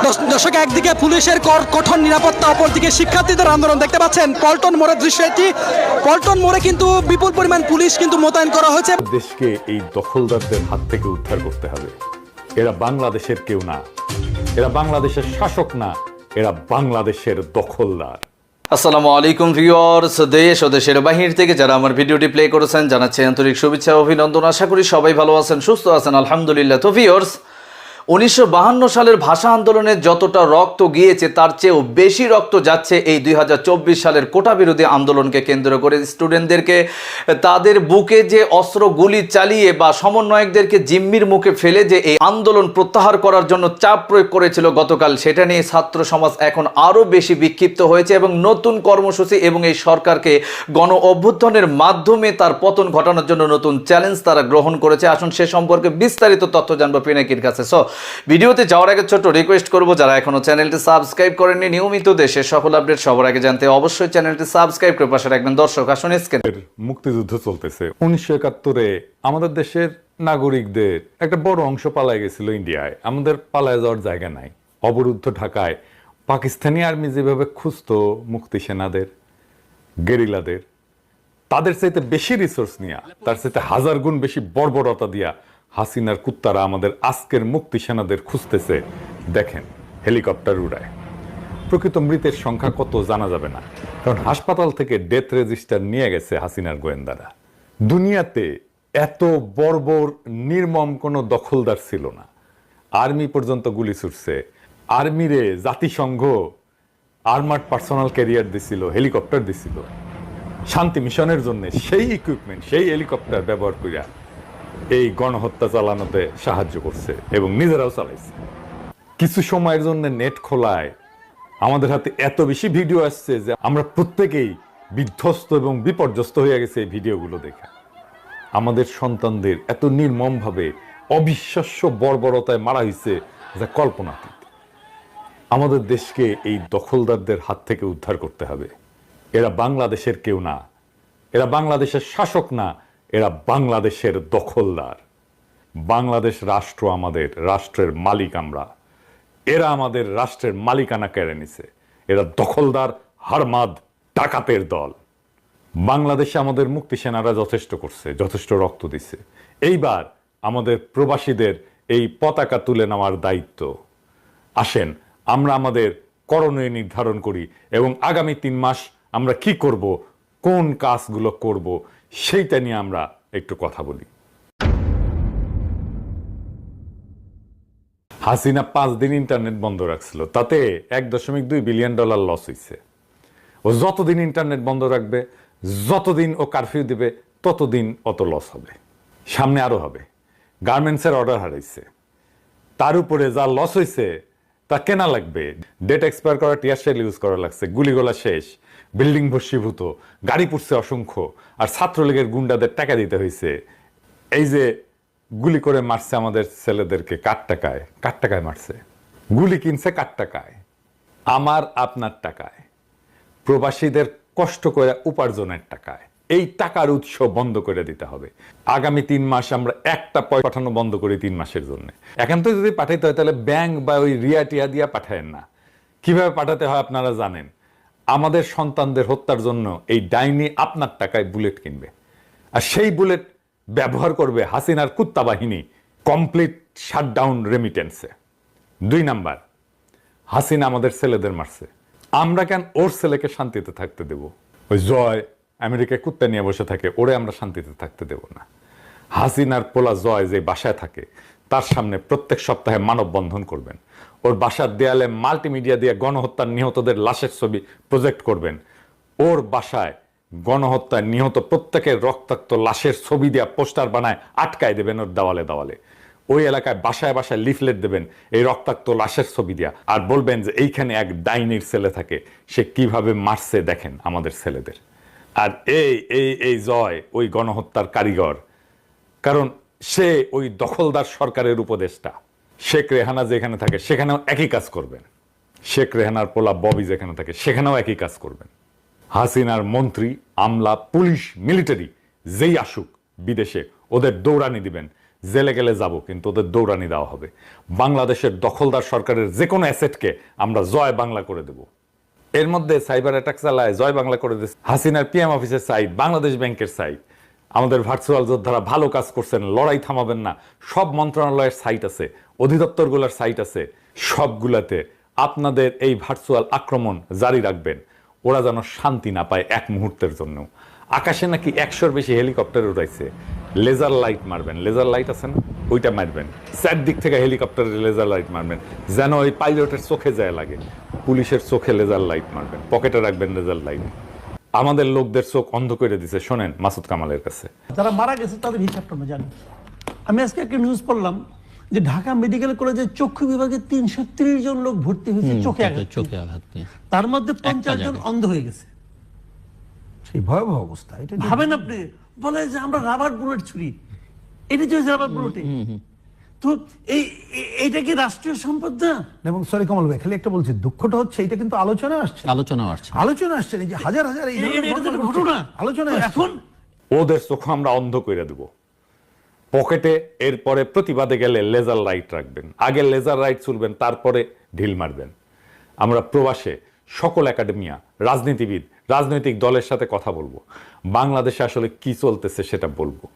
দর্শক একদিকে পুলিশের কর- কঠোর নিরাপত্তা অপরদিকে শিক্ষার্থীদের আন্দোলন। দেখতে পাচ্ছেন পল্টন মোড়ের দৃশ্য এটি। পল্টন মোড়ে কিন্তু বিপুল পরিমাণ পুলিশ কিন্তু মোতায়েন করা হয়েছে। দেশকে এই দখলদারদের হাত থেকে উদ্ধার করতে হবে। এরা বাংলাদেশের কেউ না। এরা বাংলাদেশের শাসক না। এরা বাংলাদেশের দখলদার। আসসালামু আলাইকুম ভিউয়ার্স। দেশ ও দেশের বাহির থেকে যারা আমার ভিডিওটি প্লে করেছেন জানাচ্ছি আন্তরিক শুভেচ্ছা অভিনন্দন। আশা করি সবাই ভালো আছেন সুস্থ আছেন। আলহামদুলিল্লাহ। তো ভিউয়ার্স উনিশশো সালের ভাষা আন্দোলনে যতটা রক্ত গিয়েছে, তার চেয়েও বেশি রক্ত যাচ্ছে এই দুই হাজার চব্বিশ সালের কোটা বিরোধী আন্দোলনকে কেন্দ্র করে। স্টুডেন্টদেরকে, তাদের বুকে যে অস্ত্র গুলি চালিয়ে বা সমন্বয়কদেরকে জিম্মির মুখে ফেলে যে এই আন্দোলন প্রত্যাহার করার জন্য চাপ প্রয়োগ করেছিল গতকাল, সেটা নিয়ে ছাত্র সমাজ এখন আরও বেশি বিক্ষিপ্ত হয়েছে এবং নতুন কর্মসূচি এবং এই সরকারকে গণ অভ্যুত্থানের মাধ্যমে তার পতন ঘটানোর জন্য নতুন চ্যালেঞ্জ তারা গ্রহণ করেছে। আসুন সে সম্পর্কে বিস্তারিত তথ্য জানব পিনাকির কাছে। সো ভিডিওতে যাওয়ার আগে ছোট্ট রিকোয়েস্ট করব, যারা এখনও চ্যানেলটি সাবস্ক্রাইব করেননি, নিয়মিত দেশের সকল আপডেট সবার আগে জানতে অবশ্যই চ্যানেলটি সাবস্ক্রাইব করে পাশে রাখবেন। দর্শক, আসুন স্ক্রিন। মুক্তিযুদ্ধ চলতেছে। উনিশশো একাত্তরে আমাদের দেশের নাগরিকদের একটা বড় অংশ পালায় গেছিল ইন্ডিয়ায়। আমাদের পালায় যাওয়ার জায়গা নাই। অবরুদ্ধ ঢাকায় পাকিস্তানি আর্মি যেভাবে খুঁজতো মুক্তি সেনাদের, গেরিলাদের, তাদের চাইতে বেশি রিসোর্স নিয়া, তার চাইতে হাজার গুণ বেশি বর্বরতা দিয়া হাসিনার কুত্তারা আমাদের আজকের মুক্তি সেনাদের খুঁজতেছে। দেখেন, হেলিকপ্টার উড়ায়। প্রকৃত মৃতের সংখ্যা কত জানা যাবে না। কারণ হাসপাতাল থেকে ডেথ রেজিস্টার নিয়ে গেছে হাসিনার গোয়েন্দারা। দুনিয়াতে এত বর্বর, নির্মম কোনো দখলদার ছিল না। আর্মি পর্যন্ত গুলি ছুটছে। আর্মিরে জাতিসংঘ, আর্মার্ড পার্সোনাল ক্যারিয়ার দিছিল, হেলিকপ্টার দিছিল। শান্তি মিশনের জন্য সেই ইকুইপমেন্ট সেই হেলিকপ্টার ব্যবহার করিয়া এই গণহত্যা চালানোতে সাহায্য করছে এবং নিজেরাও চালাইছে। কিছু সময়ের জন্য নেট খোলায়। আমাদের হাতে এত বেশি ভিডিও আসছে যে আমরা প্রত্যেকেই বিধ্বস্ত এবং বিপর্যস্ত হয়ে গেছে এই ভিডিওগুলো দেখে। আমাদের সন্তানদের এত নির্মমভাবে অবিশ্বাস্য বর্বরতায় মারা হয়েছে যা কল্পনাতীত। আমাদের দেশকে এই দখলদারদের হাত থেকে উদ্ধার করতে হবে। এরা বাংলাদেশের কেউ না। এরা বাংলাদেশের শাসক না। এরা বাংলাদেশের দখলদার। বাংলাদেশ রাষ্ট্র আমাদের রাষ্ট্রের মালিক আমরা। এরা আমাদের রাষ্ট্রের মালিকানা কেড়ে নিছে। এরা দখলদার, হারমাদ, ডাকাতের দল। বাংলাদেশে আমাদের মুক্তি সেনারা যথেষ্ট করছে, যথেষ্ট রক্ত দিছে। এইবার আমাদের প্রবাসীদের এই পতাকা তুলে নেওয়ার দায়িত্ব। আসেন, আমরা আমাদের করণীয় নির্ধারণ করি এবং আগামী তিন মাস আমরা কি করব, কোন কাজগুলো করব সেইটা নিয়ে আমরা একটু কথা বলি। হাসিনা পাঁচ দিন ইন্টারনেট বন্ধ রাখছিল, তাতে এক দশমিক দুই বিলিয়ন ডলার লস হয়েছে ও যতদিন ইন্টারনেট বন্ধ রাখবে, যতদিন ও কারফিউ দিবে, ততদিন অত লস হবে। সামনে আরও হবে। গার্মেন্টসের অর্ডার হারাইছে। তার উপরে যা লস হয়েছে তা কেনা লাগবে। ডেট এক্সপায়ার করা টিয়ার শেল ইউজ করা লাগছে। গুলিগোলা শেষ। বিল্ডিং ভস্মীভূত গাড়ি পুড়ছে অসংখ্য, আর ছাত্রলীগের গুন্ডাদের টাকা দিতে হয়েছে এই যে গুলি করে মারছে আমাদের ছেলেদেরকে, কার টাকায়? কার টাকায় মারছে? গুলি কিনছে কার টাকায়? আমার, আপনার টাকায়। প্রবাসীদের কষ্ট করে উপার্জনের টাকায়। এই টাকার উৎস বন্ধ করে দিতে হবে। আগামী তিন মাস আমরা একটা পয়সা পাঠানো বন্ধ করি তিন মাসের জন্য। এখন তো যদি পাঠাইতে হয়, তাহলে ব্যাংক বা ওই রিয়া টিয়া দিয়া পাঠায়েন না। কীভাবে পাঠাতে হয় আপনারা জানেন? আমাদের সন্তানদের হত্যার জন্য এই ডাইনি আপনার টাকায় বুলেট কিনবে। আর সেই বুলেট ব্যবহার করবে হাসিনার কুত্তা বাহিনী কমপ্লিট শাটডাউন রেমিটেন্সে দুই নাম্বার, হাসিনা আমাদের ছেলেদের মারছে। আমরা কেন ওর ছেলেকে শান্তিতে থাকতে দেব? ওই জয় আমেরিকায় কুত্তা নিয়ে বসে থাকে, ওরে আমরা শান্তিতে থাকতে দেব না। হাসিনার পোলা জয় যে বাসায় থাকে, তার সামনে প্রত্যেক সপ্তাহে মানববন্ধন করবেন। ওর বাসার দেয়ালে মাল্টিমিডিয়া দিয়ে গণহত্যার নিহতদের লাশের ছবি প্রজেক্ট করবেন। ওর বাসায় গণহত্যায় নিহত প্রত্যেকের রক্তাক্ত লাশের ছবি দিয়া পোস্টার বানায় আটকায় দেবেন ওর দেওয়ালে দেওয়ালে। ওই এলাকায় বাসায় বাসায় লিফলেট দেবেন এই রক্তাক্ত লাশের ছবি দিয়া আর বলবেন যে এইখানে এক ডাইনির ছেলে থাকে, সে কীভাবে মারছে দেখেন আমাদের ছেলেদের। আর এই এই এই জয় ওই গণহত্যার কারিগর, কারণ সে ওই দখলদার সরকারের উপদেষ্টা। শেখ রেহানা যেখানে থাকে, সেখানেও একই কাজ করবেন। শেখ রেহানার পোলা ববি যেখানে থাকে, সেখানেও একই কাজ করবেন। হাসিনার মন্ত্রী, আমলা, পুলিশ, মিলিটারি, যেই আসুক বিদেশে, ওদের দৌড়ানি দিবেন। জেলে গেলে যাব, কিন্তু ওদের দৌড়ানি দেওয়া হবে। বাংলাদেশের দখলদার সরকারের যে কোনো অ্যাসেটকে আমরা জয় বাংলা করে দেব। এর মধ্যে সাইবার অ্যাটাক চালায়, জয় বাংলা করে দিচ্ছে। হাসিনার পিএম অফিসের সাইট, বাংলাদেশ ব্যাংকের সাইট। আমাদের ভার্চুয়াল যোদ্ধারা ভালো কাজ করছেন, লড়াই থামাবেন না। সব মন্ত্রণালয়ের সাইট আছে, অধিদপ্তরগুলোর সাইট আছে, সবগুলাতে আপনাদের এই ভার্চুয়াল আক্রমণ জারি রাখবেন। ওরা যেন শান্তি না পায় এক মুহূর্তের জন্য। আকাশে নাকি একশোর বেশি হেলিকপ্টার উড়াইছে। লেজার লাইট মারবেন। লেজার লাইট আছে না? ওইটা মারবেন। চারদিক থেকে হেলিকপ্টারের লেজার লাইট মারবেন। যেন ওই পাইলটের চোখে যায় লাগে। পুলিশের চোখে লেজার লাইট মারবেন। পকেটে রাখবেন লেজার লাইট আমাদের লোকদের চোখ অন্ধ করে দিছে। শোনেন মাসুদ কামালের কাছে। যারা মারা গেছে তাদের হিসাবটা আমরা জানি। আমি আজকে একটা নিউজ পড়লাম যে ঢাকা মেডিকেল কলেজের চক্ষু বিভাগে তিনশো ত্রিশ জন লোক ভর্তি হয়েছে চোখে আঘাত চোখে আঘাত তার মধ্যে পঞ্চাশ জন অন্ধ হয়ে গেছে। সেই ভয়াবহ অবস্থা এটা ভাবেন আপনি? বলে যে আমরা রাবার বুলেট ছুরি। এটা যে রাবার বুলেটে তো এই এ- কি রাষ্ট্রীয় সম্পদ না? এবং সরি কমল ভাই খালি একটা বলছি দুঃখটা হচ্ছে এটা কিন্তু আলোচনা আসছে। আলোচনা আসছে। আলোচনা আসছে এই যে হাজার হাজার এই এটা ঘটনা আলোচনা এখন? ওদের চোখ আমরা অন্ধ করে দেব। পকেটে এরপরে প্রতিবাদে গেলে লেজার লাইট রাখবেন। আগে লেজার লাইট চুলবেন তারপরে ঢিল মারবেন। আমরা প্রবাসে সকল একাডেমিয়া রাজনীতিবিদ রাজনৈতিক দলের সাথে কথা বলব। বাংলাদেশে আসলে কি চলতেছে সেটা বলব।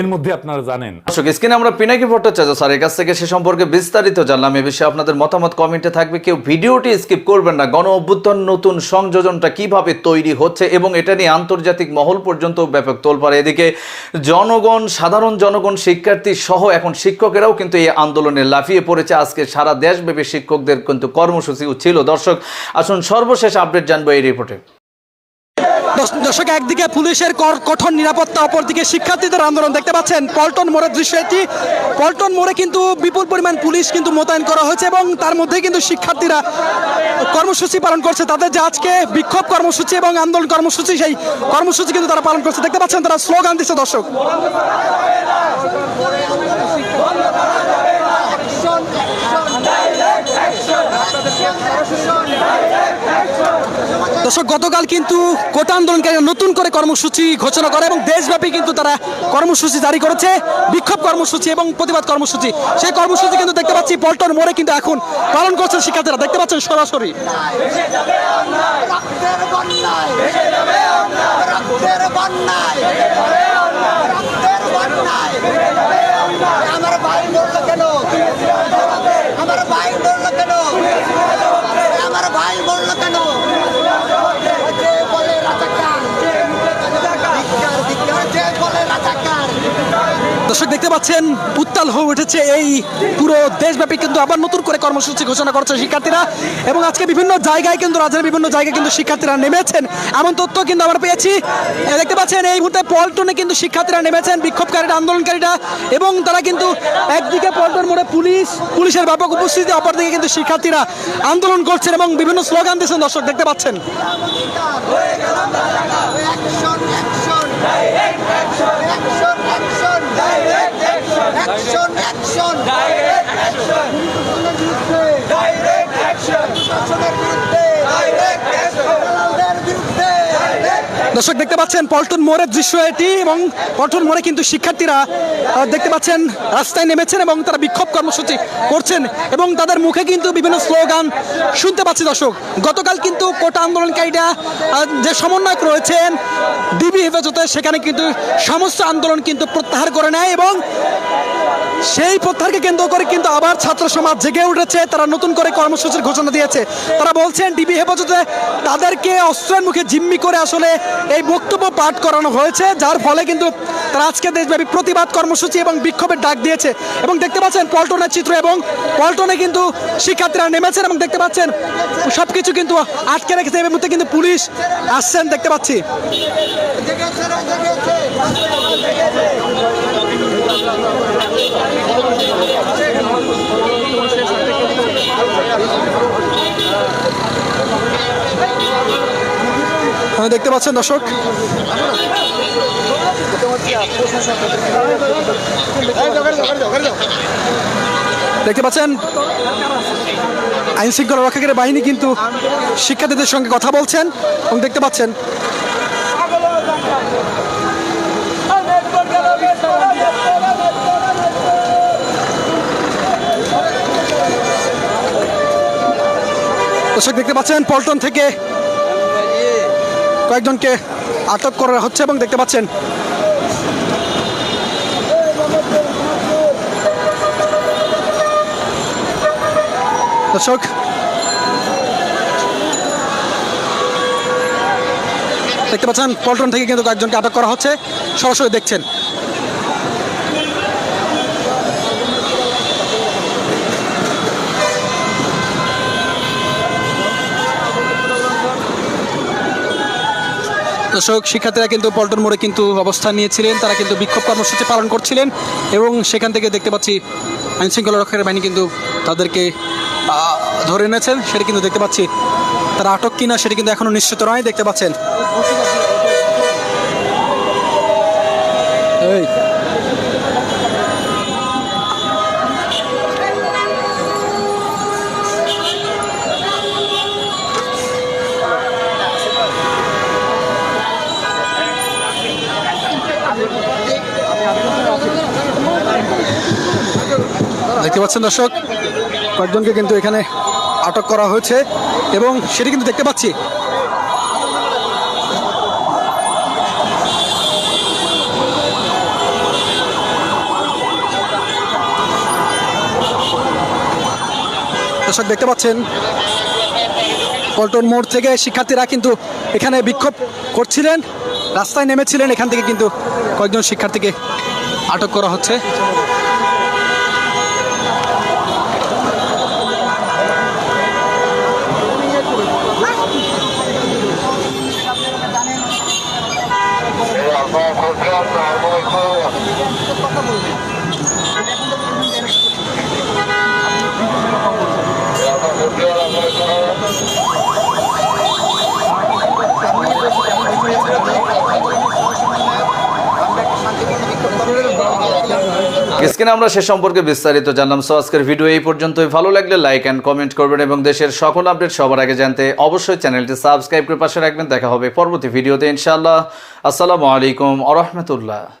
এর মধ্যে আপনারা জানেন। দর্শক, স্ক্রিনে আমরা পিনাকি ভট্টাচার্য স্যারের কাছ থেকে সে সম্পর্কে বিস্তারিত জানলাম। এ বিষয়ে আপনাদের মতামত কমেন্টে থাকবে। কেউ ভিডিওটি স্কিপ করবেন না। গণ অভ্যুত্থান, নতুন সংযোজনটা কীভাবে তৈরি হচ্ছে এবং এটা নিয়ে আন্তর্জাতিক মহল পর্যন্ত ব্যাপক তোলপাড়। এদিকে জনগণ, সাধারণ জনগণ, শিক্ষার্থী সহ এখন শিক্ষকেরাও কিন্তু এই আন্দোলনে লাফিয়ে পড়েছে। আজকে সারা দেশব্যাপী শিক্ষকদের কিন্তু কর্মসূচি ছিল। দর্শক, আসুন সর্বশেষ আপডেট জানব এই রিপোর্টে। দর্শক, একদিকে পুলিশের কঠোর নিরাপত্তা, অপরদিকে শিক্ষার্থীদের আন্দোলন। দেখতে পাচ্ছেন, পল্টন মোড়ের দৃশ্য এটি। পল্টন মোড়ে কিন্তু বিপুল পরিমাণ পুলিশ কিন্তু মোতায়েন করা হয়েছে এবং তার মধ্যে কিন্তু শিক্ষার্থীরা কর্মসূচি পালন করছে। তাদের যে আজকে বিক্ষোভ কর্মসূচি এবং আন্দোলন কর্মসূচি, সেই কর্মসূচি কিন্তু তারা পালন করছে। দেখতে পাচ্ছেন, তারা স্লোগান দিচ্ছে দর্শক। দর্শক, গতকাল কিন্তু কোটা আন্দোলনকারী নতুন করে কর্মসূচি ঘোষণা করে এবং দেশব্যাপী কিন্তু তারা কর্মসূচি জারি করেছে, বিক্ষোভ কর্মসূচি এবং প্রতিবাদ কর্মসূচি। সেই কর্মসূচি কিন্তু দেখতে পাচ্ছি পল্টন মোড়ে কিন্তু এখন পালন করছেন শিক্ষার্থীরা। দেখতে পাচ্ছেন সরাসরি। আমার ভাই কেন আমার ভাই মরলো কেন আমার ভাই মরলো কেন যে বলে রাজাকার ধিক্কার ধিক্কার যে বলে রাজাকার দর্শক দেখতে পাচ্ছেন উত্তাল হয়ে উঠেছে এই পুরো দেশব্যাপী কিন্তু আবার নতুন করে কর্মসূচি ঘোষণা করছে শিক্ষার্থীরা এবং আজকে বিভিন্ন জায়গায় কিন্তু রাজ্যের বিভিন্ন জায়গায় কিন্তু শিক্ষার্থীরা নেমেছেন এমন তথ্য কিন্তু আমরা পেয়েছি দেখতে পাচ্ছেন এই মুহূর্তে পল্টনে কিন্তু শিক্ষার্থীরা নেমেছেন বিক্ষোভকারীরা আন্দোলনকারীরা এবং তারা কিন্তু একদিকে পল্টন মোড়ে পুলিশ পুলিশের ব্যাপক উপস্থিতি অপরদিকে কিন্তু শিক্ষার্থীরা আন্দোলন করছেন এবং বিভিন্ন স্লোগান দিচ্ছেন দর্শক দেখতে পাচ্ছেন অ্যাকশন অ্যাকশন শাসনের বিরুদ্ধে দালালদের দর্শক দেখতে পাচ্ছেন পল্টন মোড়ের দৃশ্য এটি এবং পল্টন মোড়ে কিন্তু শিক্ষার্থীরা দেখতে পাচ্ছেন রাস্তায় নেমেছেন এবং তারা বিক্ষোভ কর্মসূচি করছেন এবং তাদের মুখে কিন্তু বিভিন্ন স্লোগান শুনতে পাচ্ছি দর্শক। গতকাল কিন্তু কোটা আন্দোলনকারীরা যে সমন্বয়ক রয়েছেন ডিবি হেফাজতে, সেখানে কিন্তু সমস্ত আন্দোলন কিন্তু প্রত্যাহার করে নেয় এবং সেই প্রত্যাহারকে কেন্দ্র করে কিন্তু আবার ছাত্র সমাজ জেগে উঠেছে। তারা নতুন করে কর্মসূচির ঘোষণা দিয়েছে। তারা বলছেন, ডিবি হেফাজতে তাদেরকে অস্ত্রের মুখে জিম্মি করে আসলে এই বক্তব্য পাঠ করানো হয়েছে। যার ফলে কিন্তু তারা আজকে দেশব্যাপী প্রতিবাদ, কর্মসূচি এবং বিক্ষোভের ডাক দিয়েছে। এবং দেখতে পাচ্ছেন পল্টনের চিত্র এবং পল্টনে কিন্তু শিক্ষার্থীরা নেমেছেন এবং দেখতে পাচ্ছেন সবকিছু কিন্তু আটকে রেখেছে। এই মুহূর্তে কিন্তু পুলিশ আসছেন, দেখতে পাচ্ছি। আহ, দেখতে পাচ্ছেন দর্শক? দেখতে পাচ্ছেন? আইন শৃঙ্খলা রক্ষাকারী বাহিনী কিন্তু শিক্ষার্থীদের সঙ্গে কথা বলছেন এবং দেখতে পাচ্ছেন দর্শক দেখতে পাচ্ছেন, পল্টন থেকে কয়েকজনকে আটক করা হচ্ছে এবং দেখতে পাচ্ছেন, দর্শক, দেখতে পাচ্ছেন, পল্টন থেকে কিন্তু কয়েকজনকে আটক করা হচ্ছে। সরাসরি দেখছেন। দর্শক, শিক্ষার্থীরা কিন্তু পল্টন মোড়ে কিন্তু অবস্থান নিয়েছিলেন। তারা কিন্তু বিক্ষোভ কর্মসূচি পালন করছিলেন এবং সেখান থেকে দেখতে পাচ্ছি আইনশৃঙ্খলা রক্ষাকারী বাহিনী কিন্তু তাদেরকে ধরে এনেছেন। সেটা কিন্তু দেখতে পাচ্ছি তারা আটক কিনা সেটা কিন্তু এখনও নিশ্চিত নয়। দেখতে পাচ্ছেন পাচ্ছেন দর্শক? কয়েকজনকে কিন্তু এখানে আটক করা হয়েছে এবং সেটি কিন্তু দেখতে পাচ্ছি। দর্শক, দেখতে পাচ্ছেন, পল্টন মোড় থেকে শিক্ষার্থীরা কিন্তু এখানে বিক্ষোভ করছিলেন, রাস্তায় নেমেছিলেন, এখান থেকে কিন্তু কয়েকজন শিক্ষার্থীকে আটক করা হচ্ছে। স্ক্রিনে আমরা সে সম্পর্কে বিস্তারিত জানলাম। সো আজকের ভিডিও এই পর্যন্তই। ভালো লাগলে লাইক অ্যান্ড কমেন্ট করবেন এবং দেশের সকল আপডেট সবার আগে জানতে অবশ্যই চ্যানেলটি সাবস্ক্রাইব করে পাশে রাখবেন। দেখা হবে পরবর্তী ভিডিওতে ইনশাআল্লাহ। আসসালামু আলাইকুম আরহামতুল্লাহ রহমতুল্লাহ।